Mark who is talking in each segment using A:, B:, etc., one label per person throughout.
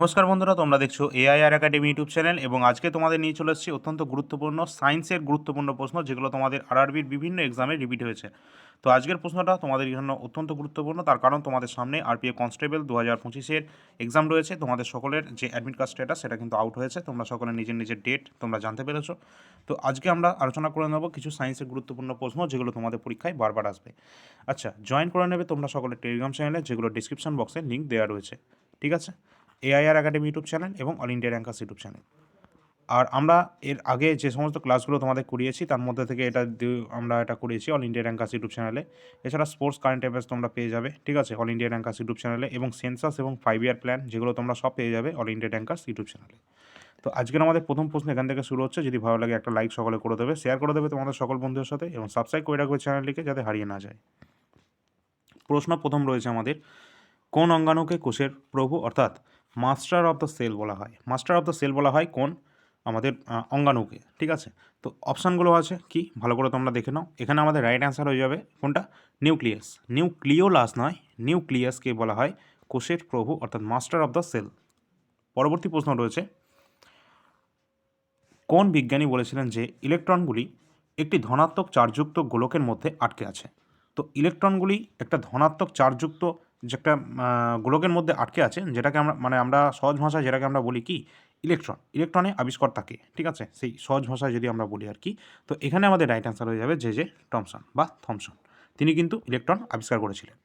A: নমস্কার বন্ধুরা, তোমরা দেখছ এআইআর একাডেমি ইউটিউব চ্যানেল এবং আজকে তোমাদের নিয়ে চলে এসেছি অত্যন্ত গুরুত্বপূর্ণ সায়েন্সের গুরুত্বপূর্ণ প্রশ্ন যেগুলো তোমাদের আরআরবির বিভিন্ন এক্সামে রিপিট হয়েছে। তো আজকের প্রশ্নটা তোমাদের জন্য অত্যন্ত গুরুত্বপূর্ণ, তার কারণ তোমাদের সামনে আরপিএ কনস্টেবল দু হাজার পঁচিশের এক্সাম রয়েছে। তোমাদের সকলের যে অ্যাডমিট কার্ড স্ট্যাটাস সেটা কিন্তু আউট হয়েছে। তোমরা সকলে নিজের নিজের ডেট তোমরা জানতে পেরেছ। তো আজকে আমরা আলোচনা করে নেব কিছু সায়েন্সের গুরুত্বপূর্ণ প্রশ্ন যেগুলো তোমাদের পরীক্ষায় বারবার আসবে। আচ্ছা জয়েন করে নেবে তোমরা সকলে টেলিগ্রাম চ্যানেলে যেগুলো ডিসক্রিপশন বক্সে লিঙ্ক দেওয়া রয়েছে। ঠিক আছে? এআইআর একাডেমি ইউটিউব চ্যানেল এবং all India rankers YouTube channel আর আমরা এর আগে যে সমস্ত ক্লাসগুলো তোমাদের করিয়েছি, তার মধ্যে থেকে এটা আমরা এটা করিয়েছি অল ইন্ডিয়া র্যাঙ্কার্স ইউটিউব চ্যানেলে এছাড়া স্পোর্টস কারেন্ট অ্যাফেয়ার্স তোমরা পেয়ে যাবে, ঠিক আছে? অল ইন্ডিয়া র্যাঙ্কার্স ইউটিউব চ্যানেলে এবং সেন্সাস এবং ফাইভ ইয়ার প্ল্যান যেগুলো তোমরা সব পেয়ে যাবে অল ইন্ডিয়া র্যাঙ্কার্স ইউটিউব চ্যানেলে তো আজকের আমাদের প্রথম প্রশ্ন এখান থেকে শুরু হচ্ছে। যদি ভালো লাগে একটা লাইক সকলে করে দেবে শেয়ার করে দেবে তোমাদের সকল বন্ধুদের সাথে এবং সাবস্ক্রাইব করে রাখবে চ্যানেলটিকে যাতে হারিয়ে না যায়। প্রশ্ন প্রথম রয়েছে আমাদের, কোন অঙ্গাণুকে কোষের প্রভু অর্থাৎ মাস্টার অফ দ্য সেল বলা হয়। মাস্টার অফ দ্য সেল বলা হয় কোন? আমাদের অঙ্গাণুকে, ঠিক আছে? তো অপশানগুলো আছে কি? ভালো করে তোমরা দেখে নাও। এখানে আমাদের রাইট অ্যান্সার হয়ে যাবে কোনটা? নিউক্লিয়াস নিউক্লিওলাস নয় নিউক্লিয়াসকে বলা হয় কোষের প্রভু, অর্থাৎ মাস্টার অফ দ্য সেল পরবর্তী প্রশ্ন রয়েছে। কোন বিজ্ঞানী বলেছিলেন যে ইলেকট্রনগুলি একটি ধনাত্মক চার্জযুক্ত গোলকের মধ্যে আটকে আছে? তো ইলেকট্রনগুলি একটা ধনাত্মক চার্জযুক্ত যে একটা গোলকের মধ্যে আটকে আছে, যেটাকে আমরা মানে আমরা সহজ ভাষায় যেটাকে আমরা বলি কি? ইলেকট্রন। ইলেকট্রনে আবিষ্কার থাকে ঠিক আছে? সেই সহজ ভাষায় যদি আমরা বলি আর কি, তো এখানে আমাদের রাইট অ্যান্সার হয়ে যাবে জে জে টমসন বা থমসন তিনি কিন্তু ইলেকট্রন আবিষ্কার করেছিলেন।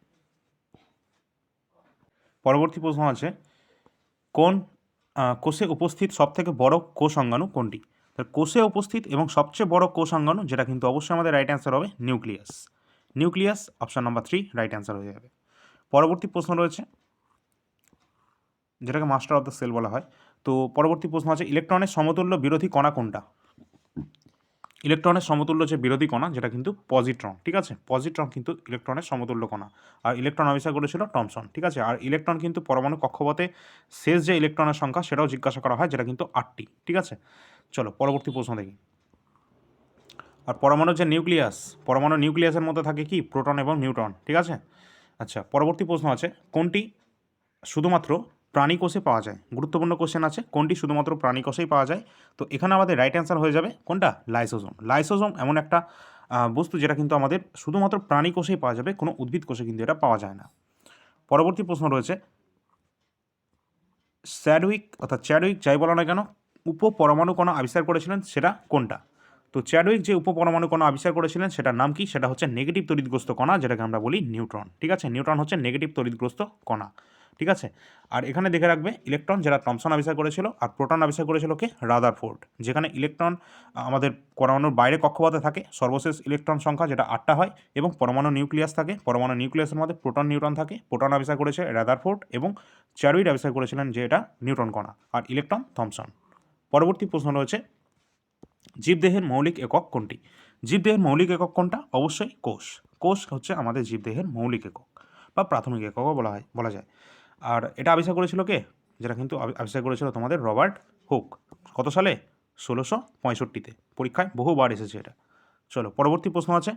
A: পরবর্তী প্রশ্ন আছে, কোন কোষে উপস্থিত সবথেকে বড় কোষ অঙ্গাণু কোনটি? তার কোষে উপস্থিত এবং সবচেয়ে বড় কোষ অঙ্গাণু যেটা কিন্তু অবশ্যই আমাদের রাইট অ্যান্সার হবে nucleus. Nucleus option number three right answer হয়ে যাবে। পরবর্তী প্রশ্ন রয়েছে, যেটাকে মাস্টার অফ দ্য সেল বলা হয়। তো পরবর্তী প্রশ্ন আছে ইলেকট্রনের সমতুল্য বিরোধী কণা কোনটা? ইলেকট্রনের সমতুল্য যে বিরোধী কণা, যেটা কিন্তু পজিট্রন ঠিক আছে? পজিট্রন কিন্তু ইলেকট্রনের সমতুল্য কণা। আর ইলেকট্রন আবিষ্কার করেছিল টমসন ঠিক আছে? আর ইলেকট্রন কিন্তু পরমাণু কক্ষপথে শেষ যে ইলেকট্রনের সংখ্যা, সেটাও জিজ্ঞাসা করা হয়, যেটা কিন্তু আটটি, ঠিক আছে? চলো, পরবর্তী প্রশ্ন দেখি। আর পরমাণুর যে নিউক্লিয়াস পরমাণু নিউক্লিয়াসের মধ্যে থাকে কি? প্রোটন এবং নিউট্রন ঠিক আছে? আচ্ছা পরবর্তী প্রশ্ন আছে, কোনটি শুধুমাত্র প্রাণী কোষে পাওয়া যায়? গুরুত্বপূর্ণ কোশ্চেন আছে, কোনটি শুধুমাত্র প্রাণী কোষেই পাওয়া যায়? তো এখানে আমাদের রাইট অ্যান্সার হয়ে যাবে, কোনটা? লাইসোজোম লাইসোজোম এমন একটা বস্তু যেটা কিন্তু আমাদের শুধুমাত্র প্রাণী কোষেই পাওয়া যাবে, কোনো উদ্ভিদ কোষে কিন্তু এটা পাওয়া যায় না। পরবর্তী প্রশ্ন রয়েছে স্যাডউইক অর্থাৎ চ্যাডউইক যাই বলো না কেন, উপপরমাণু কণা আবিষ্কার করেছিলেন? সেটা কোনটা? তো চ্যাডউইক যে উপপরমাণু কণা আবিষ্কার করেছিলেন, সেটার নাম কি? সেটা হচ্ছে নেগেটিভ তড়িৎগ্রস্ত কণা, যেটাকে আমরা বলি নিউট্রন। ঠিক আছে? নিউট্রন হচ্ছে নেগেটিভ তড়িৎগ্রস্ত কণা। ঠিক আছে? আর এখানে দেখে রাখবে, ইলেকট্রন যেটা টমসন আবিষ্কার করেছিল আর প্রোটন আবিষ্কার করেছিল কে? রাদারফোর্ড। যেখানে ইলেকট্রন আমাদের পরমাণুর বাইরে কক্ষপথে থাকে, সর্বশেষ ইলেকট্রন সংখ্যা যেটা আটটা হয়, এবং পরমাণু নিউক্লিয়াস থাকে। পরমাণু নিউক্লিয়াসের মধ্যে প্রোটন নিউট্রন থাকে, প্রোটন আবিষ্কার করেছে রাদারফোর্ড, এবং চ্যারুইড আবিষ্কার করেছিলেন যে এটা নিউট্রন কণা, আর ইলেকট্রন থমসন। পরবর্তী প্রশ্ন রয়েছে জীবদেহের মৌলিক একক কোনটি? জীবদেহের মৌলিক একক কোনটা? অবশ্যই কোষ। কোষ হচ্ছে আমাদের জীবদেহের মৌলিক একক বা প্রাথমিক এককও বলা হয়, বলা যায়। আর এটা আবিষ্কার করেছিল কে? যেটা কিন্তু আবিষ্কার করেছিল তোমাদের রবার্ট হুক। কত সালে? ষোলোশো পঁয়ষট্টিতে। পরীক্ষায় বহুবার এসেছে এটা। চলো, পরবর্তী প্রশ্ন আছে।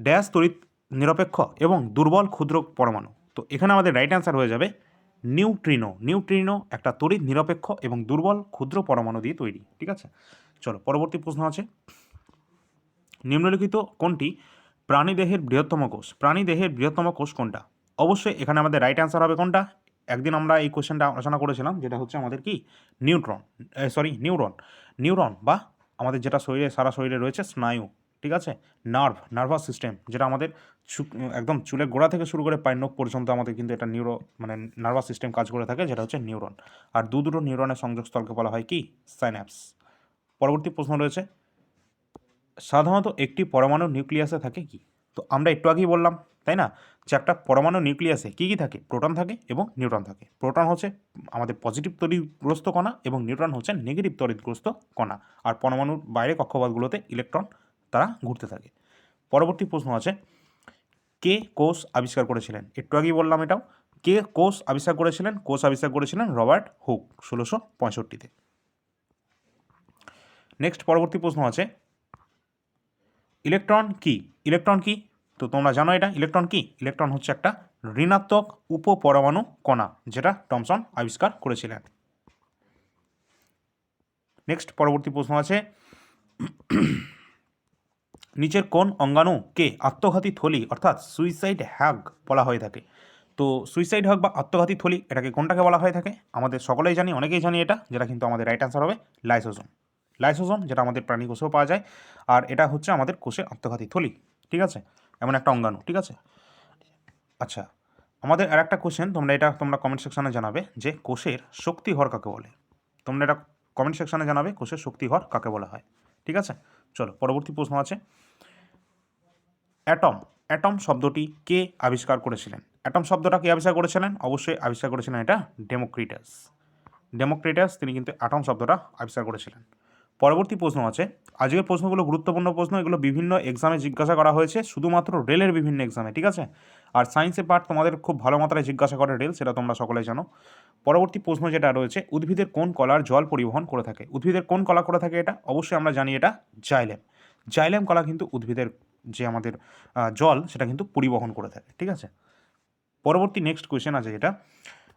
A: ড্যাশ তড়িৎ নিরপেক্ষ এবং দুর্বল ক্ষুদ্র পরমাণু। তো এখানে আমাদের রাইট অ্যান্সার হয়ে যাবে নিউট্রিনো। নিউট্রিনো একটা তড়িৎ নিরপেক্ষ এবং দুর্বল ক্ষুদ্র পরমাণু দিয়ে তৈরি, ঠিক আছে? চলো, পরবর্তী প্রশ্ন আছে। নিম্নলিখিত কোনটি প্রাণীদেহের বৃহত্তম কোষ? প্রাণীদেহের বৃহত্তম কোষ কোনটা? অবশ্যই এখানে আমাদের রাইট অ্যান্সার হবে কোনটা? একদিন আমরা এই কোশ্চেনটা আলোচনা করেছিলাম, যেটা হচ্ছে আমাদের কি? Neutron sorry neuron. নিউরন বা আমাদের যেটা শরীরে, সারা শরীরে রয়েছে স্নায়ু, ঠিক আছে? নার্ভ নার্ভাস সিস্টেম যেটা আমাদের একদম চুলের গোড়া থেকে শুরু করে নখ পর্যন্ত আমাদের কিন্তু এটা নিউরো মানে নার্ভাস সিস্টেম কাজ করে থাকে, যেটা হচ্ছে নিউরন। আর দু দুটো নিউরনের সংযোগস্থলকে বলা হয় কি? সাইন্যাপস পরবর্তী প্রশ্ন রয়েছে, সাধারণত একটি পরমাণু নিউক্লিয়াসে থাকে কি? তো আমরা একটু আগেই বললাম, তাই না? যে একটা পরমাণু নিউক্লিয়াসে কী কী থাকে? প্রোটন থাকে এবং নিউট্রন থাকে। প্রোটন হচ্ছে আমাদের পজিটিভ তড়িৎগ্রস্ত কণা এবং নিউট্রন হচ্ছে নেগেটিভ তড়িৎগ্রস্ত কণা। আর পরমাণুর বাইরে কক্ষপথগুলোতে ইলেকট্রন তারা ঘুরতে থাকে। পরবর্তী প্রশ্ন আছে, কে কোষ আবিষ্কার করেছিলেন? একটু আগেই বললাম এটাও। কে কোষ আবিষ্কার করেছিলেন? কোষ আবিষ্কার করেছিলেন রবার্ট হুক, ষোলোশো পঁয়ষট্টিতে। নেক্সট পরবর্তী প্রশ্ন আছে। ইলেকট্রন কি? ইলেকট্রন কি? তো তোমরা জানো এটা। ইলেকট্রন কি? ইলেকট্রন হচ্ছে একটা ঋণাত্মক উপপরমাণু কণা, যেটা টমসন আবিষ্কার করেছিলেন। নেক্সট পরবর্তী প্রশ্ন আছে। নিচের কোন অঙ্গাণুকে আত্মঘাতী থলি, অর্থাৎ সুইসাইড হ্যাগ বলা হয়ে থাকে? তো সুইসাইড হ্যাগ বা আত্মঘাতী থলি, এটাকে কোনটাকে বলা হয়ে থাকে? আমাদের সকলেই জানি, অনেকেই জানি এটা, যেটা কিন্তু আমাদের রাইট অ্যান্সার হবে লাইসোজোম লাইসোজোম, যেটা আমাদের প্রাণী কোষেও পাওয়া যায়, আর এটা হচ্ছে আমাদের কোষে আত্মঘাতী থলি, ঠিক আছে? এমন একটা অঙ্গাণু, ঠিক আছে? আচ্ছা আমাদের আর একটা কোশ্চেন তোমরা এটা তোমরা কমেন্ট সেকশানে জানাবে যে কোষের শক্তিঘর কাকে বলে? তোমরা এটা কমেন্ট সেকশানে জানাবে কোষের শক্তিঘর কাকে বলা হয়, ঠিক আছে? চলো, পরবর্তী প্রশ্ন আছে। অ্যাটম অ্যাটম শব্দটি কে আবিষ্কার করেছিলেন? অ্যাটম শব্দটা কে আবিষ্কার করেছিলেন? অবশ্যই আবিষ্কার করেছিলেন এটা ডেমোক্রিটাস ডেমোক্রিটাস তিনি কিন্তু অ্যাটম শব্দটা আবিষ্কার করেছিলেন। পরবর্তী প্রশ্ন আছে। আজকের প্রশ্নগুলো গুরুত্বপূর্ণ প্রশ্ন, এগুলো বিভিন্ন এক্সামে জিজ্ঞাসা করা হয়েছে, শুধুমাত্র রেলের বিভিন্ন এক্সামে ঠিক আছে? আর সায়েন্সের পার্ট তোমাদের খুব ভালো মাত্রায় জিজ্ঞাসা করে রেল, সেটা তোমরা সকলে জানো। পরবর্তী প্রশ্ন যেটা রয়েছে, উদ্ভিদের কোন কলার জল পরিবহন করে থাকে? উদ্ভিদের কোন কলা করে থাকে এটা? অবশ্যই আমরা জানি এটা জাইলেম। জাইলেম কলা কিন্তু উদ্ভিদের যে আমাদের জল, সেটা কিন্তু পরিবহন করে থাকে, ঠিক আছে? পরবর্তী নেক্সট কোয়েশ্চেন আছে যেটা।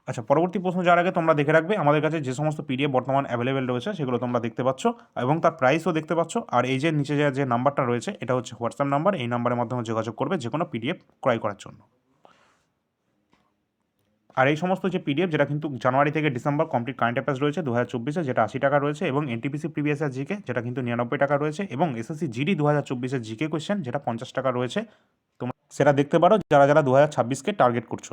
A: আচ্ছা পরবর্তী প্রশ্ন যাওয়ার আগে তোমরা দেখে রাখবে, আমাদের কাছে যে সমস্ত পিডিএফ বর্তমান অ্যাভেলেবেল রয়েছে, সেগুলো তোমরা দেখতে পাচ্ছ এবং তার প্রাইসও দেখতে পাচ্ছ। আর এই যে নিচে যে যে নাম্বারটা রয়েছে, এটা হচ্ছে হোয়াটসঅ্যাপ নাম্বার এই নাম্বারের মাধ্যমে যোগাযোগ করবে যে কোনো পিডিএফ ক্রয় করার জন্য। আর এই সমস্ত যে পিডিএফ যেটা কিন্তু জানুয়ারি থেকে ডিসেম্বর কমপ্লিট কারেন্ট অ্যাফেয়ার্স রয়েছে দু হাজার চব্বিশে, যেটা আশি টাকা রয়েছে এবং এনটিপিসি প্রিভিয়াস জিকে যেটা কিন্তু নিরানব্বই টাকা রয়েছে এবং এসএসসি জিডি দু হাজার চব্বিশের জিকে কোয়েশ্চেন যেটা পঞ্চাশ টাকা রয়েছে। তোমরা সেটা দেখতে পারো, যারা যারা দু হাজার ছাব্বিশকে টার্গেট করছ।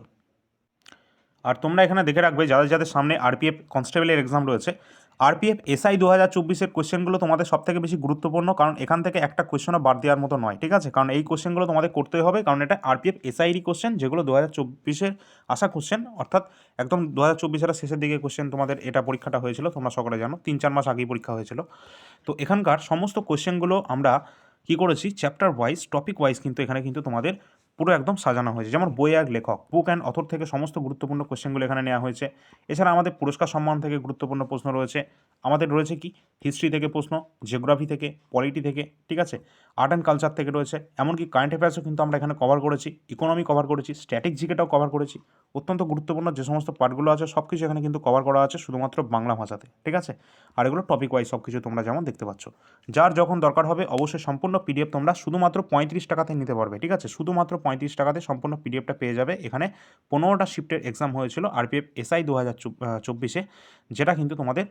A: আর তোমরা এখানে দেখে রাখবে, যাদের যাদের সামনে আরপিএফ কনস্টেবলের এক্সাম রয়েছে আরপিএফ এসআই দু হাজার চব্বিশের কোশ্চেনগুলো তোমাদের সব থেকে বেশি গুরুত্বপূর্ণ, কারণ এখান থেকে একটা কোশ্চেনও বাদ দেওয়ার মতো নয়, ঠিক আছে? কারণ এই কোয়েশ্চেনগুলো তোমাদের করতেই হবে, কারণ এটা আরপিএফ এসআইরই কোয়েশ্চেন যেগুলো দু হাজার চব্বিশের আসা কোশ্চেন অর্থাৎ একদম দু হাজার চব্বিশের শেষের দিকে কোশ্চেন তোমাদের এটা পরীক্ষাটা হয়েছিল, তোমরা সকলে জানো, তিন, চার মাস আগেই পরীক্ষা হয়েছিল। তো এখানকার সমস্ত কোশ্চেনগুলো আমরা কী করেছি চ্যাপ্টার ওয়াইজ টপিক ওয়াইজ কিন্তু এখানে কিন্তু তোমাদের পুরো একদম সাজানো হয়েছে। যেমন বই এক লেখক বুক অ্যান্ড অথর থেকে সমস্ত গুরুত্বপূর্ণ কোশ্চেনগুলো এখানে নেওয়া হয়েছে। এছাড়া আমাদের পুরস্কার সম্মান থেকে গুরুত্বপূর্ণ প্রশ্ন রয়েছে। আমাদের রয়েছে কি? হিস্ট্রি থেকে প্রশ্ন জিওগ্রাফি থেকে পলিটি থেকে, ঠিক আছে? আর্ট অ্যান্ড কালচার থেকে রয়েছে। এমনকি কারেন্ট অ্যাফেয়ার্সও কিন্তু আমরা এখানে কভার করেছি। ইকোনমি কভার করেছি। স্ট্যাটিক জিকেটাও কভার করেছি। অত্যন্ত গুরুত্বপূর্ণ যে সমস্ত পার্টগুলো আছে সব কিছু এখানে কিন্তু কভার করা আছে শুধুমাত্র বাংলা ভাষাতে, ঠিক আছে? আর এগুলো টপিক ওয়াইজ সব কিছু তোমরা যেমন দেখতে পাচ্ছ। যার যখন দরকার হবে, অবশ্যই সম্পূর্ণ পিডিএফ তোমরা শুধুমাত্র পঁয়ত্রিশ টাকাতে নিতে পারবে, ঠিক আছে? শুধুমাত্র পঁয়ত্রিশ টাকাতে সম্পূর্ণ পিডিএফটা পেয়ে যাবে। এখানে পনেরোটা শিফটের এক্সাম হয়েছিল আরপিএফ এসআই দু হাজার চব্বিশে, যেটা কিন্তু তোমাদের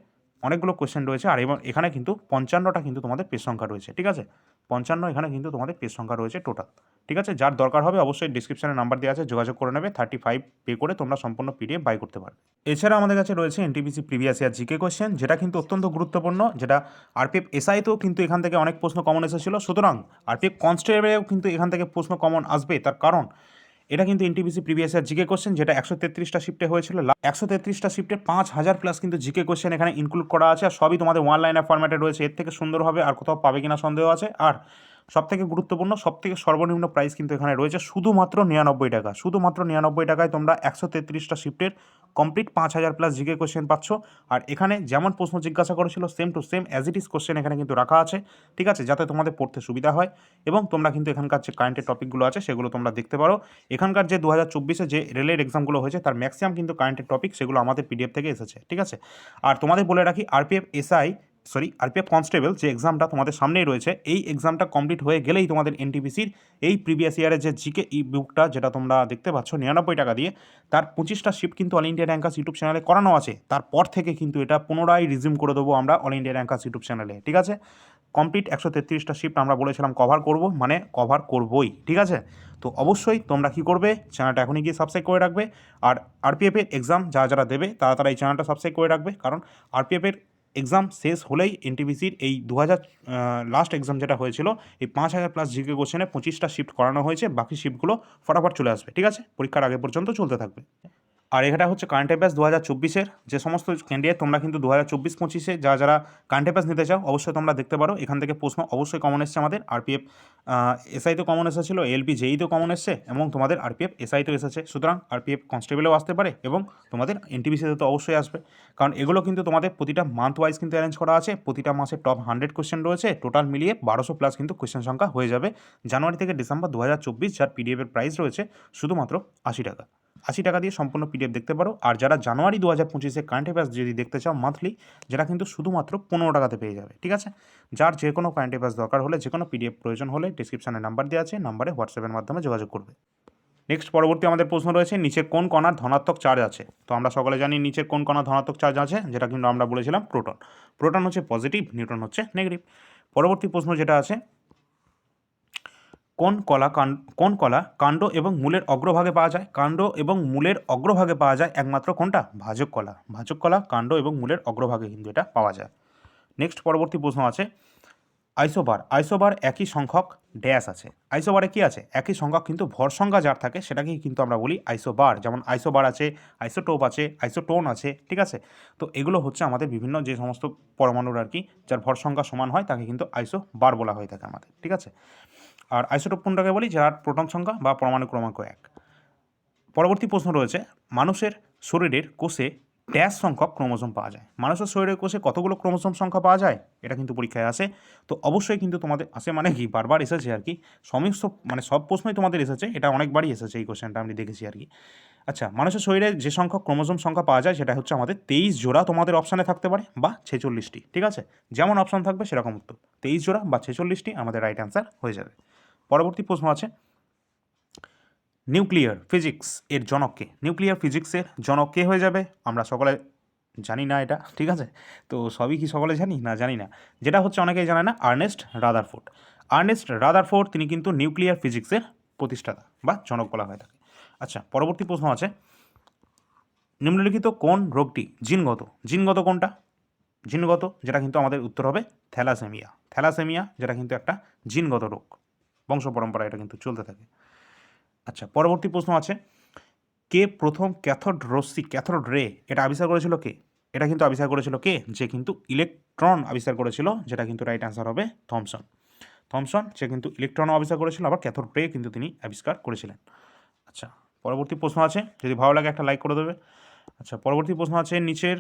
A: অনেকগুলো কোয়েশ্চেন রয়েছে। আর এবং এখানে কিন্তু পঞ্চান্নটা কিন্তু তোমাদের পেজ সংখ্যা রয়েছে, ঠিক আছে? পঞ্চান্ন, এখানে কিন্তু তোমাদের পেজ সংখ্যা রয়েছে টোটাল ঠিক আছে? যার দরকার হবে অবশ্যই ডিসক্রিপশানে নাম্বার দেওয়া আছে, যোগাযোগ করে নেবে থার্টি ফাইভ পে করে তোমরা সম্পূর্ণ পিডিএফ বাই করতে পারবে। এছাড়া আমাদের কাছে রয়েছে NTPC previous year GK question যেটা কিন্তু অত্যন্ত গুরুত্বপূর্ণ, যেটা আরপিএফ এসআইতেও কিন্তু এখান থেকে অনেক প্রশ্ন কমন এসেছিল, সুতরাং আরপিএফ কনস্টেবলেও কিন্তু এখান থেকে প্রশ্ন কমন আসবে, তার কারণ এটা কিন্তু NTPC previous year GK question যেটা একশো তেত্রিশটা শিফটে হয়েছিল। একশো তেত্রিশটা শিফটে পাঁচ হাজার প্লাস কিন্তু জিকে কোশ্চেন এখানে ইনক্লুড করা আছে, আর সবই তোমাদের ওয়ান লাইনের ফরম্যাটে রয়েছে। এর থেকে সুন্দর হবে, আর কোথাও পাবে কিনা সন্দেহ আছে। আর সব থেকে গুরুত্বপূর্ণ সব থেকে সর্বনিম্ন প্রাইস কিন্তু এখানে রয়েছে শুধুমাত্র নিরানব্বই টাকা। শুধুমাত্র নিরানব্বই টাকায় তোমরা একশো তেত্রিশটা শিফটের কমপ্লিট পাঁচ হাজার প্লাস জিকে কোশ্চেন পাচ্ছ। আর এখানে যেমন প্রশ্ন জিজ্ঞাসা করেছিল same to same as it is question এখানে কিন্তু রাখা আছে। ঠিক আছে? যাতে তোমাদের পড়তে সুবিধা হয়। এবং তোমরা কিন্তু এখানকার যে কারেন্টের টপিকগুলো আছে, সেগুলো তোমরা দেখতে পারো। এখানকার যে দু হাজার চব্বিশে যে রেলের এক্সামগুলো হয়েছে, তার ম্যাক্সিমাম কিন্তু কারেন্টের টপিক সেগুলো আমাদের পিডিএফ থেকে এসেছে। ঠিক আছে? আর তোমাদের বলে রাখি RPF SI sorry RPF constable যে এক্সামটা তোমাদের সামনেই রয়েছে, এই এক্সামটা কমপ্লিট হয়ে গেলেই তোমাদের এনটিপিসির এই প্রিভিয়াস ইয়ারের যে জিকে ই বুকটা যেটা তোমরা দেখতে পাচ্ছ নিরানব্বই টাকা দিয়ে, তার পঁচিশটা শিফট কিন্তু অল ইন্ডিয়া র্যাঙ্কাস ইউটিউব চ্যানেলে করানো আছে। তারপর থেকে কিন্তু এটা পুনরায় রিজিউম করে দেবো আমরা অল ইন্ডিয়া র্যাঙ্কাস ইউটিউব চ্যানেলে ঠিক আছে? কমপ্লিট একশো তেত্রিশটা শিফট আমরা বলেছিলাম কভার করব মানে কভার করবই, ঠিক আছে? তো অবশ্যই তোমরা কী করবে চ্যানেলটা এখনই গিয়ে সাবস্ক্রাইব করে রাখবে, আর আরপিএফের এক্সাম যারা যারা দেবে, তারা তারা এই চ্যানেলটা সাবস্ক্রাইব করে রাখবে, কারণ আরপিএফের এক্সাম শেষ হলেই এনটিপিসির এই দু হাজার লাস্ট এক্সাম যেটা হয়েছিল, এই পাঁচ হাজার প্লাস জিকে কোশ্চেনে পঁচিশটা শিফট করানো হয়েছে, বাকি শিফটগুলো ফটাফট চলে আসবে, ঠিক আছে? পরীক্ষার আগে পর্যন্ত চলতে থাকবে। আর এটা হচ্ছে কারেন্ট অ্যাফেয়ার্স দু হাজার চব্বিশের। যে সমস্ত ক্যান্ডিডেট তোমরা কিন্তু দু হাজার চব্বিশ পঁচিশে যা যারা কারেন্ট অ্যাফেয়ার্স নিতে চাও, অবশ্যই তোমরা দেখতে পারো। এখান থেকে প্রশ্ন অবশ্যই কমন এসছে আমাদের। আরপিএফ এসআইতেও কমন এসেছিল এলপি জেইতেও কমন এসছে এবং তোমাদের আরপিএফ এসআইতেও এসেছে। সুতরাং আরপিএফ কনস্টেবলেও আসতে পারে, এবং তোমাদের এনটিপিসিতে তো অবশ্যই আসবে। কারণ এগুলো কিন্তু তোমাদের প্রতিটা মান্থ ওয়াইজ কিন্তু অ্যারেঞ্জ করা আছে। প্রতিটা মাসে টপ হান্ড্রেড কোয়েশ্চেন রয়েছে। টোটাল মিলিয়ে বারোশো প্লাস কিন্তু কোয়েশ্চেন সংখ্যা হয়ে যাবে। জানুয়ারি থেকে ডিসেম্বর দু হাজার চব্বিশ, যার পিডিএফের প্রাইস রয়েছে, শুধুমাত্র আশি টাকা। আশি টাকা দিয়ে সম্পূর্ণ পিডিএফ দেখতে পারো। আর যারা জানুয়ারি দু হাজার পঁচিশে কারেন্ট অ্যাফেয়ার্স যদি দেখতে চাও মান্থলি যেটা কিন্তু শুধুমাত্র পনেরো টাকাতে পেয়ে যাবে, ঠিক আছে? যার যে কোনো কারেন্ট অ্যাফেয়ার্স দরকার হলে, যে কোনো পিডিএফ প্রয়োজন হলে ডিসক্রিপশানে নাম্বার দেওয়া আছে নাম্বারে হোয়াটসঅ্যাপের মাধ্যমে যোগাযোগ করবে। নেক্সট পরবর্তী আমাদের প্রশ্ন রয়েছে নিচের কোন কণার ধনাত্মক চার্জ আছে? তো আমরা সকলে জানি নিচের কোন কণার ধনাত্মক চার্জ আছে, যেটা কিন্তু আমরা বলেছিলাম প্রোটন প্রোটন হচ্ছে পজিটিভ নিউটন হচ্ছে নেগেটিভ পরবর্তী প্রশ্ন যেটা আছে কোন কলা কোন কলা কাণ্ড এবং মূলের অগ্রভাগে পাওয়া যায়? কাণ্ড এবং মূলের অগ্রভাগে পাওয়া যায় একমাত্র কোনটা? ভাজক কলা। ভাজক কলা, কাণ্ড এবং মূলের অগ্রভাগে কিন্তু এটা পাওয়া যায়। নেক্সট পরবর্তী প্রশ্ন আছে। আইসোবার আইসোবার একই সংখ্যক ড্যাশ আছে। আইসোবারে কি আছে? একই সংখ্যক কিন্তু ভর সংখ্যা যার থাকে সেটাকেই কিন্তু আমরা বলি আইসোবার যেমন আইসোবার আছে আইসোটোপ আছে আইসোটোন আছে, ঠিক আছে? তো এগুলো হচ্ছে আমাদের বিভিন্ন যে সমস্ত পরমাণুর আর কি, যার ভর সংখ্যা সমান হয় তাকে কিন্তু আইসো বার বলা হয়ে থাকে আমাদের, ঠিক আছে? আর আইসোটোপ কোনটাকে বলি? যার প্রোটন সংখ্যা বা পরমাণু ক্রমাঙ্ক এক। পরবর্তী প্রশ্ন রয়েছে, মানুষের শরীরের কোষে ড্যাশ সংখ্যক ক্রোমোজোম পাওয়া যায়। মানুষের শরীরের কোষে কতগুলো ক্রোমোজোম সংখ্যা পাওয়া যায়? এটা কিন্তু পরীক্ষায় আসে। তো অবশ্যই কিন্তু তোমাদের আসে মানে কি? বারবার এসেছে আর কি। সমস্ত মানে সব প্রশ্নই তোমাদের এসেছে। এটা অনেকবারই এসেছে এই কোশ্চেনটা আমি দেখেছি আর কি। আচ্ছা মানুষের শরীরে যে সংখ্যক ক্রোমোজোম সংখ্যা পাওয়া যায়, সেটা হচ্ছে আমাদের তেইশ জোড়া তোমাদের অপশানে থাকতে পারে বা ছেচল্লিশটি। ঠিক আছে? যেমন অপশান থাকবে সেরকম উত্তর। তেইশ জোড়া বা ছেচল্লিশটি আমাদের রাইট অ্যান্সার হয়ে যাবে। পরবর্তী প্রশ্ন আছে। নিউক্লিয়ার ফিজিক্স এর জনক কে? নিউক্লিয়ার ফিজিক্সের জনক কে হয়ে যাবে? আমরা সকলে জানি না এটা, ঠিক আছে? তো সবই কি সকলে জানি? না জানি না। যেটা হচ্ছে অনেকেই জানে না, আর্নেস্ট রাদারফোর্ড। আর্নেস্ট রাদারফোর্ড, তিনি কিন্তু নিউক্লিয়ার ফিজিক্সের প্রতিষ্ঠাতা বা জনক বলা হয়ে থাকে। আচ্ছা পরবর্তী প্রশ্ন আছে। নিম্নলিখিত কোন রোগটি জিনগত? জিনগত কোনটা? জিনগত, যেটা কিন্তু আমাদের উত্তর হবে থ্যালাসেমিয়া। থ্যালাসেমিয়া, যেটা কিন্তু একটা জিনগত রোগ। বংশ পরম্পরা এটা কিন্তু চলতে থাকে। আচ্ছা পরবর্তী প্রশ্ন আছে, কে প্রথম ক্যাথোড রশ্মি, ক্যাথোড রে, এটা আবিষ্কার করেছিল কে? এটা কিন্তু আবিষ্কার করেছিল কে? যে কিন্তু ইলেকট্রন আবিষ্কার করেছিল, যেটা কিন্তু রাইট অ্যান্সার হবে থমসন। থমসন, সে কিন্তু ইলেকট্রনও আবিষ্কার করেছিল, আবার ক্যাথড রে কিন্তু তিনি আবিষ্কার করেছিলেন। আচ্ছা পরবর্তী প্রশ্ন আছে, যদি ভালো লাগে একটা লাইক করে দেবে। আচ্ছা পরবর্তী প্রশ্ন আছে, নিচের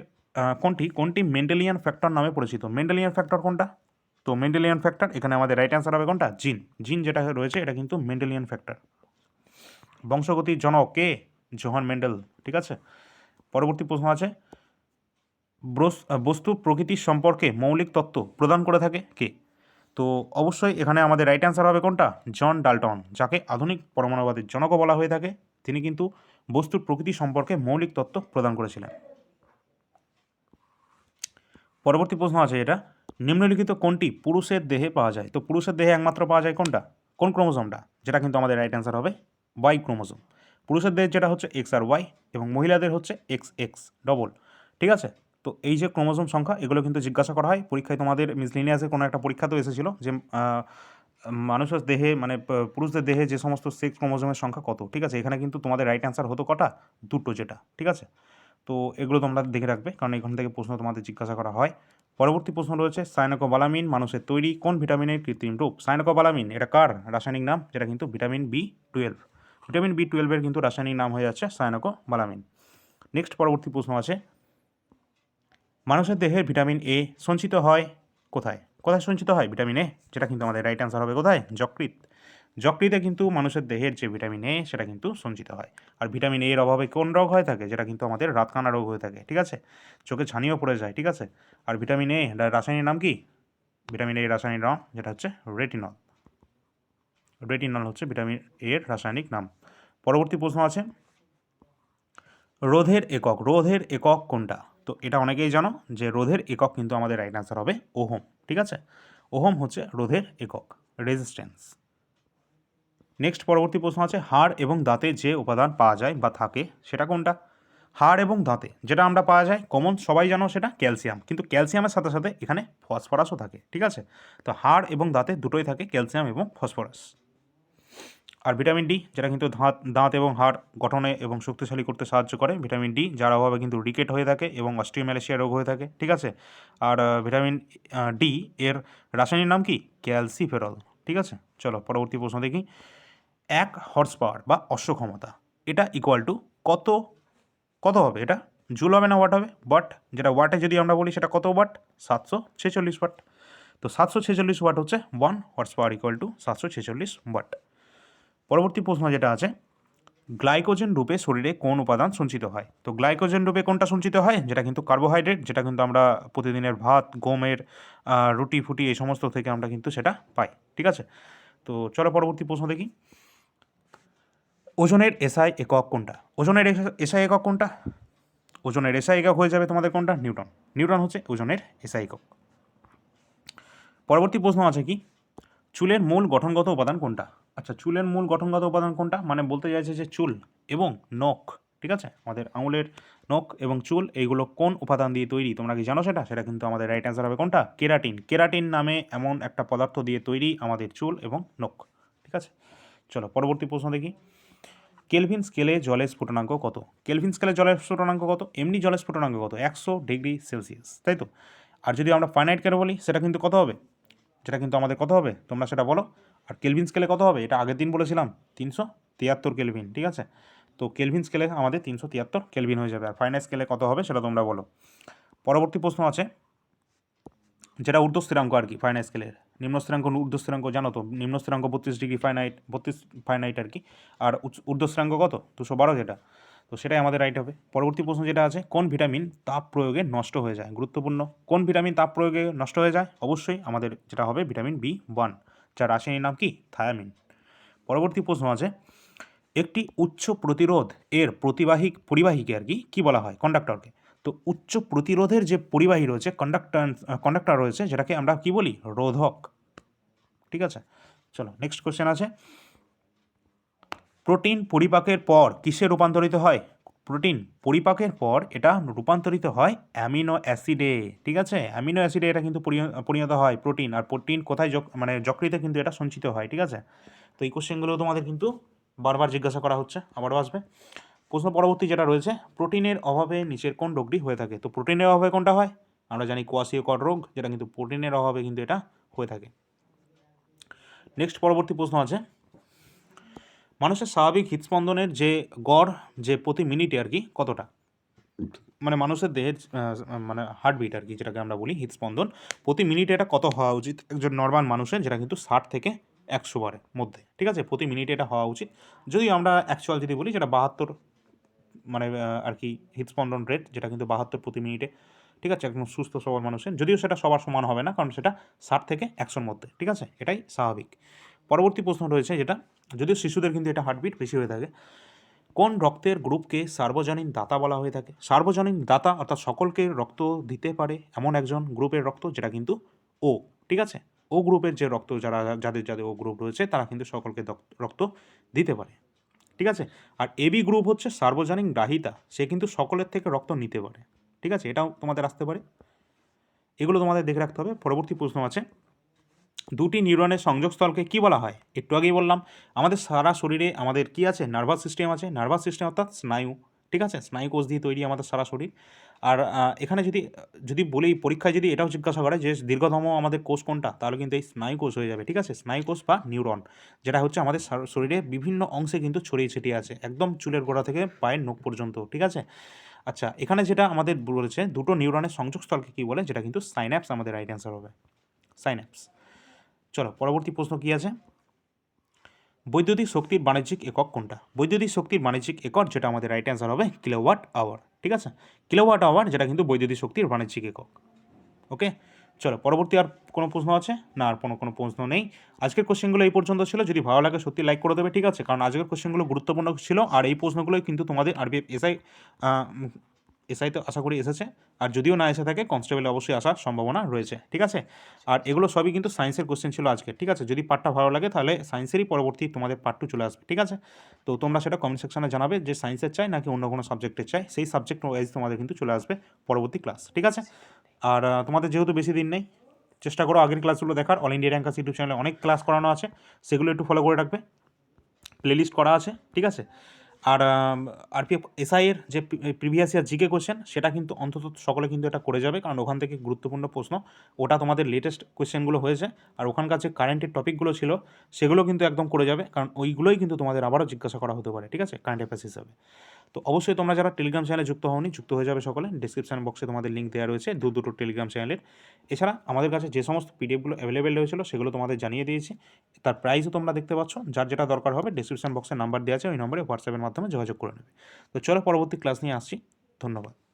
A: কোনটি? কোনটি মেন্ডেলিয়ান ফ্যাক্টর নামে পরিচিত? মেন্ডেলিয়ান ফ্যাক্টর কোনটা? তো মেন্ডেলিয়ান ফ্যাক্টর এখানে আমাদের রাইট অ্যান্সার হবে কোনটা? জিন। জিন যেটা রয়েছে, এটা কিন্তু মেন্ডেলিয়ান ফ্যাক্টর বংশগতির জনক কে? জোহান মেন্ডেল, ঠিক আছে? পরবর্তী প্রশ্ন আছে। বস্তু প্রকৃতির সম্পর্কে মৌলিক তত্ত্ব প্রদান করে থাকে কে? তো অবশ্যই এখানে আমাদের রাইট অ্যান্সার হবে কোনটা? জন ডাল্টন, যাকে আধুনিক পরমাণুবাদের জনকও বলা হয়ে থাকে। তিনি কিন্তু বস্তুর প্রকৃতি সম্পর্কে মৌলিক তত্ত্ব প্রদান করেছিলেন। পরবর্তী প্রশ্ন আছে এটা। নিম্নলিখিত কোনটি পুরুষের দেহে পাওয়া যায়? তো পুরুষের দেহে একমাত্র পাওয়া যায় কোনটা? কোন ক্রোমোজোমটা? যেটা কিন্তু আমাদের রাইট অ্যান্সার হবে ওয়াই ক্রোমোজোম। পুরুষের দেহের যেটা হচ্ছে এক্স আর ওয়াই এবং মহিলাদের হচ্ছে এক্স এক্স, ডবল। ঠিক আছে? তো এই যে ক্রোমোজোম সংখ্যা, এগুলো কিন্তু জিজ্ঞাসা করা হয়। পরীক্ষায় তোমাদের মিসলিনিয়াসের কোনো একটা পরীক্ষা তো এসেছিল যে মানুষের দেহে মানে পুরুষদের দেহে যে সমস্ত সেক্স ক্রোমোজোমের সংখ্যা কত? ঠিক আছে? এখানে কিন্তু তোমাদের রাইট অ্যান্সার হতো কটা? দুটো যেটা। ঠিক আছে? তো এগুলো তোমরা দেখে রাখবে, কারণ এখান থেকে প্রশ্ন তোমাদের জিজ্ঞাসা করা হয়। পরবর্তী প্রশ্ন রয়েছে, সাইনোকোবালামিন মানুষের তৈরি কোন ভিটামিনের কৃত্রিম রূপ? সাইনোকোবালামিন, এটা কার? রাসায়নিক নাম, যেটা কিন্তু vitamin B twelve vitamin B টুয়েলভের কিন্তু রাসায়নিক নাম হয়ে যাচ্ছে সাইনোকোবালামিন। নেক্সট পরবর্তী প্রশ্ন আছে, মানুষের দেহের ভিটামিন এ সঞ্চিত হয় কোথায়? কোথায় সঞ্চিত হয়? ভিটামিন এ যেটা কিন্তু আমাদের রাইট অ্যান্সার হবে কোথায়? যকৃৎ। যকৃতে কিন্তু মানুষের দেহের যে ভিটামিন এ সেটা কিন্তু সঞ্চিত হয়। আর ভিটামিন এর অভাবে কোন রোগ হয়ে থাকে? যেটা কিন্তু আমাদের রাতকানা রোগ হয়ে থাকে, ঠিক আছে? চোখে ছানিও পড়ে যায়, ঠিক আছে? আর ভিটামিন এ রাসায়নিক নাম কি? ভিটামিন এ রাসায়নিক নাম, যেটা হচ্ছে রেটিনল রেটিনল হচ্ছে ভিটামিন এর রাসায়নিক নাম। পরবর্তী প্রশ্ন আছে, রোধের একক রোধের একক কোনটা? তো এটা অনেকেই জানো যে রোধের একক কিন্তু আমাদের রাইট অ্যান্সার হবে ওহম, ঠিক আছে? ওহম হচ্ছে রোধের একক রেজিস্ট্যান্স নেক্সট পরবর্তী প্রশ্ন আছে, হাড় এবং দাঁতে যে উপাদান পাওয়া যায় বা থাকে, সেটা কোনটা? হাড় এবং দাঁতে, যেটা আমরা পাওয়া যায় কমন সবাই জানো সেটা ক্যালসিয়াম কিন্তু ক্যালসিয়ামের সাথে সাথে এখানে ফসফরাসও থাকে, ঠিক আছে? তো হাড় এবং দাঁতে দুটোই থাকে ক্যালসিয়াম এবং ফসফরাস আর ভিটামিন ডি যেটা কিন্তু দাঁত দাঁত এবং হাড় গঠনে এবং শক্তিশালী করতে সাহায্য করে ভিটামিন ডি যার অভাবে কিন্তু রিকেট হয়ে থাকে এবং অস্ট্রিওম্যালেশিয়া রোগ হয়ে থাকে, ঠিক আছে? আর ভিটামিন ডি এর রাসায়নিক নাম কি? ক্যালসিফেরল ঠিক আছে? চলো, পরবর্তী প্রশ্ন দেখি। এক হর্স পাওয়ার বা অশ্ব ক্ষমতা এটা ইকুয়াল টু কত কত হবে? এটা জুল হবে না ওয়াট হবে? বাট যেটা ওয়াটে যদি আমরা বলি, সেটা কত ওয়াট সাতশো ছেচল্লিশ ওয়াট তো সাতশো ছেচল্লিশ ওয়াট হচ্ছে one horse power equal to সাতশো ছেচল্লিশ ওয়াট পরবর্তী প্রশ্ন যেটা আছে গ্লাইকোজেন রূপে শরীরে কোন উপাদান সঞ্চিত হয়? তো গ্লাইকোজেন রূপে কোনটা সঞ্চিত হয়? যেটা কিন্তু কার্বোহাইড্রেট যেটা কিন্তু আমরা প্রতিদিনের ভাত, গমের রুটি, ফুটি, এই সমস্ত থেকে আমরা কিন্তু সেটা পাই। ঠিক আছে? তো চলো পরবর্তী প্রশ্ন দেখি। ওজনের এসআই একক কোনটা? ওজনের এসআই একক কোনটা? ওজনের এসআই একক হয়ে যাবে তোমাদের কোনটা? নিউটন। নিউটন হচ্ছে ওজনের এসআই একক। পরবর্তী প্রশ্ন আছে কি? চুলের মূল গঠনগত উপাদান কোনটা? আচ্ছা চুলের মূল গঠনগত উপাদান কোনটা? মানে বলতে চাইছে যে চুল এবং নখ, ঠিক আছে? আমাদের আঙুলের নখ এবং চুল, এইগুলো কোন উপাদান দিয়ে তৈরি? তোমরা কি জানো সেটা? সেটা কিন্তু আমাদের রাইট অ্যান্সার হবে কোনটা? কেরাটিন। কেরাটিন নামে এমন একটা পদার্থ দিয়ে তৈরি আমাদের চুল এবং নখ, ঠিক আছে? চলো, পরবর্তী প্রশ্ন দেখি। কেলভিন স্কেলে জলের স্ফুটনাঙ্ক কত? কেলভিন স্কেলে জলের স্ফুটনাঙ্ক কত? এমনি জলের স্ফুটনাঙ্ক কত? একশো ডিগ্রি সেলসিয়াস, তাই তো? আর যদি আমরা ফাইনাইট কেন বলি, সেটা কিন্তু কত হবে? যেটা কিন্তু আমাদের কত হবে? তোমরা সেটা বলো। আর কেলভিন স্কেলে কত হবে? এটা আগের দিন বলেছিলাম, তিনশো তিয়াত্তর কেলভিন, ঠিক আছে? তো কেলভিন স্কেলে আমাদের তিনশো তিয়াত্তর কেলভিন হয়ে যাবে। আর ফাইনাইট স্কেলে কত হবে, সেটা তোমরা বলো। পরবর্তী প্রশ্ন আছে, যেটা ঊর্ধ্ব স্থিরাঙ্ক আর কি, ফাইনাইট স্কেলের। নিম্ন স্থিরাঙ্ক ঊর্ধ্ব স্থিরাঙ্ক জানো তো? নিম্ন স্থিরাঙ্ক বত্রিশ ডিগ্রি ফাইনাইট, বত্রিশ ফাইনাইট আর কি। আর ঊর্ধ্ব স্থিরাঙ্ক কত? দুশো বারো যেটা। তো সেটাই আমাদের রাইট হবে। পরবর্তী প্রশ্ন যেটা আছে, কোন ভিটামিন তাপ প্রয়োগে নষ্ট হয়ে যায়? গুরুত্বপূর্ণ। কোন ভিটামিন তাপ প্রয়োগে নষ্ট হয়ে যায়? অবশ্যই আমাদের যেটা হবে ভিটামিন বি ওয়ান, যার রাসায়নিক নাম কি? থায়ামিন। পরবর্তী প্রশ্ন আছে, একটি উচ্চ প্রতিরোধ এর প্রতিবাহী, পরিবাহীকে আর কি, কী বলা হয়? কন্ডাক্টরকে তো উচ্চ প্রতিরোধের যে পরিবাহী রয়েছে কন্ডাক্টর কন্ডাক্টর রয়েছে, যেটাকে আমরা কি বলি? রোধক। ঠিক আছে? চলো নেক্সট কোশ্চেন আছে। প্রোটিন পরিপাকের পর কিসে রূপান্তরিত হয়? প্রোটিন পরিপাকের পর এটা রূপান্তরিত হয় অ্যামিনো অ্যাসিডে। ঠিক আছে? অ্যামিনো অ্যাসিডে এটা কিন্তু পরি- পরিণত হয় প্রোটিন, আর প্রোটিন কোথায় মানে যকৃতে কিন্তু এটা সঞ্চিত হয়। ঠিক আছে? তো এই কোশ্চেনগুলো তোমাদের কিন্তু বারবার জিজ্ঞাসা করা হচ্ছে। আবারও আসবে। প্রশ্ন পরবর্তী যেটা রয়েছে, প্রোটিনের অভাবে নিচের কোন রোগটি হয়ে থাকে। তো প্রোটিনের অভাবে কোনটা হয়? আমরা জানি কোয়াশিওকর রোগ, যেটা কিন্তু প্রোটিনের অভাবে কিন্তু এটা হয়ে থাকে। নেক্সট পরবর্তী প্রশ্ন আছে। মানুষের স্বাভাবিক হৃদস্পন্দনের যে গড়, যে প্রতি মিনিটে আর কি কতটা? মানে মানুষের দেহের মানে হার্টবিট আর কি, যেটাকে আমরা বলি হৃদস্পন্দন প্রতি মিনিটে এটা কত হওয়া উচিত? একজন নর্মাল মানুষের, যেটা কিন্তু ষাট থেকে একশো বারের মধ্যে, ঠিক আছে? প্রতি মিনিটে এটা হওয়া উচিত। যদি আমরা অ্যাকচুয়াল যদি বলি যেটা বাহাত্তর মানে আর কি হৃদস্পন্দন রেট যেটা কিন্তু বাহাত্তর প্রতি মিনিটে ঠিক আছে? একদম সুস্থ সবল মানুষের। যদিও সেটা সবার সমান হবে না, কারণ সেটা ষাট থেকে একশোর মধ্যে, ঠিক আছে? এটাই স্বাভাবিক। পরবর্তী প্রশ্ন রয়েছে যেটা, যদিও শিশুদের কিন্তু এটা হার্টবিট বেশি হয়ে থাকে, কোন রক্তের গ্রুপকে সার্বজনীন দাতা বলা হয়ে থাকে? সার্বজনীন দাতা অর্থাৎ সকলকে রক্ত দিতে পারে এমন একজন গ্রুপের রক্ত, যেটা কিন্তু ও ঠিক আছে? ও গ্রুপের যে রক্ত যারা, যাদের যাদের ও গ্রুপ রয়েছে, তারা কিন্তু সকলকে রক্ত দিতে পারে। ঠিক আছে? আর এবি গ্রুপ হচ্ছে সার্বজনীন গ্রাহিতা। সে কিন্তু সকলের থেকে রক্ত নিতে পারে। ঠিক আছে? এটাও তোমাদের আসতে পারে। এগুলো তোমাদের দেখে রাখতে হবে। পরবর্তী প্রশ্ন আছে। দুটি নিউরনের সংযোগস্থলকে কি বলা হয়? একটু আগেই বললাম, আমাদের সারা শরীরে আমাদের কি আছে? নার্ভাস সিস্টেম আছে। নার্ভাস সিস্টেম অর্থাৎ স্নায়ু। ঠিক আছে? স্নায়ু কোষ দিয়ে তৈরি আমাদের সারা শরীর। আর এখানে যদি যদি বলি পরীক্ষায় যদি এটাও জিজ্ঞাসা করে যে দীর্ঘতম আমাদের কোষ কোনটা, তাহলে কিন্তু এই স্নায়ু কোষ হয়ে যাবে, ঠিক আছে? স্নায়ু কোষ বা নিউরন, যেটা হচ্ছে আমাদের শরীরে বিভিন্ন অংশে কিন্তু ছড়িয়ে ছিটিয়ে আছে, একদম চুলের গোড়া থেকে পায়ের নখ পর্যন্ত, ঠিক আছে? আচ্ছা এখানে যেটা আমাদের বলেছে, দুটো নিউরনের সংযোগস্থলকে কী বলে? যেটা কিন্তু সাইন্যাপস আমাদের রাইট অ্যান্সার হবে। সাইন্যাপস। চলো, পরবর্তী প্রশ্ন কী আছে? বৈদ্যুতিক শক্তির বাণিজ্যিক একক কোনটা? বৈদ্যুতিক শক্তির বাণিজ্যিক একক যেটা আমাদের রাইট অ্যান্সার হবে কিলোওয়াট আওয়ার ঠিক আছে? কিলোওয়াট আওয়ার যেটা কিন্তু বৈদ্যুতিক শক্তির বাণিজ্যিক একক ওকে চলো, পরবর্তী আর কোনো প্রশ্ন আছে? না, আর কোনো কোনো প্রশ্ন নেই। আজকের কোশ্চেনগুলো এই পর্যন্ত ছিল। যদি ভালো লাগে, সত্যি লাইক করে দেবে, ঠিক আছে? কারণ আজকের কোশ্চেনগুলো গুরুত্বপূর্ণ ছিল, আর এই প্রশ্নগুলোই কিন্তু তোমাদের আরবিএফ এসআই এসআই তো আশা করি এসেছে। আর যদিও না এসে থাকে কনস্টেবলে অবশ্যই আসার সম্ভাবনা রয়েছে, ঠিক আছে? আর এগুলো সবই কিন্তু সায়েন্সের কোশ্চেন ছিল আজকে, ঠিক আছে? যদি পার্টটা ভালো লাগে, তাহলে সায়েন্সেরই পরবর্তী তোমাদের পার্ট টু চলে আসবে, ঠিক আছে? তো তোমরা সেটা কমেন্ট সেকশনে জানাবে যে সায়েন্সের চাই নাকি অন্য কোনো সাবজেক্টের চাই? সেই সাবজেক্ট ওয়াইজ তোমাদের কিন্তু চলে আসবে পরবর্তী ক্লাস ঠিক আছে? আর তোমাদের যেহেতু বেশি দিন নেই, চেষ্টা করো আগের ক্লাসগুলো দেখার। অল ইন্ডিয়া র্যাঙ্কাস ইউটিউব চ্যানেলে অনেক ক্লাস করানো আছে, সেগুলো একটু ফলো করে রাখবে। প্লেলিস্ট করা আছে, ঠিক আছে? আর আরপিএফ এসআইয়ের যে প্রিভিয়াস ইয়ার জিকে কোয়েশ্চেন সেটা কিন্তু অন্তত সকলে কিন্তু এটা করে যাবে, কারণ ওখান থেকে গুরুত্বপূর্ণ প্রশ্ন। ওটা তোমাদের লেটেস্ট কোয়েশ্চেনগুলো হয়েছে, আর ওখানকার যে কারেন্টের টপিকগুলো ছিল, সেগুলো কিন্তু একদম করে যাবে, কারণ ওইগুলোই কিন্তু তোমাদের আবারও জিজ্ঞাসা করা হতে পারে, ঠিক আছে? কারেন্ট অ্যাফেয়ার্স হিসাবে। তো অবশ্যই তোমরা যারা টেলিগ্রাম চ্যানেলে যুক্ত হওনি, যুক্ত হয়ে যাবে সকলে। ডিসক্রিপশন বক্সে তোমাদের লিঙ্ক দেওয়া রয়েছে, দু দুটো টেলিগ্রাম চ্যানেলের এছাড়া আমাদের কাছে যে সমস্ত পিডিএফগুলো অ্যাভেলেবেল হয়েছিল সেগুলো তোমাদের জানিয়ে দিয়েছি। তার প্রাইসও তোমরা দেখতে পাচ্ছ, যার যেটা দরকার হবে ডিসক্রিপশন বক্সে নাম্বার দেওয়া আছে, ওই নম্বরে হোয়াটসঅ্যাপের মাধ্যমে যোগাযোগ করে নেবে। তো চলো পরবর্তী ক্লাস নিয়ে আসছি। ধন্যবাদ।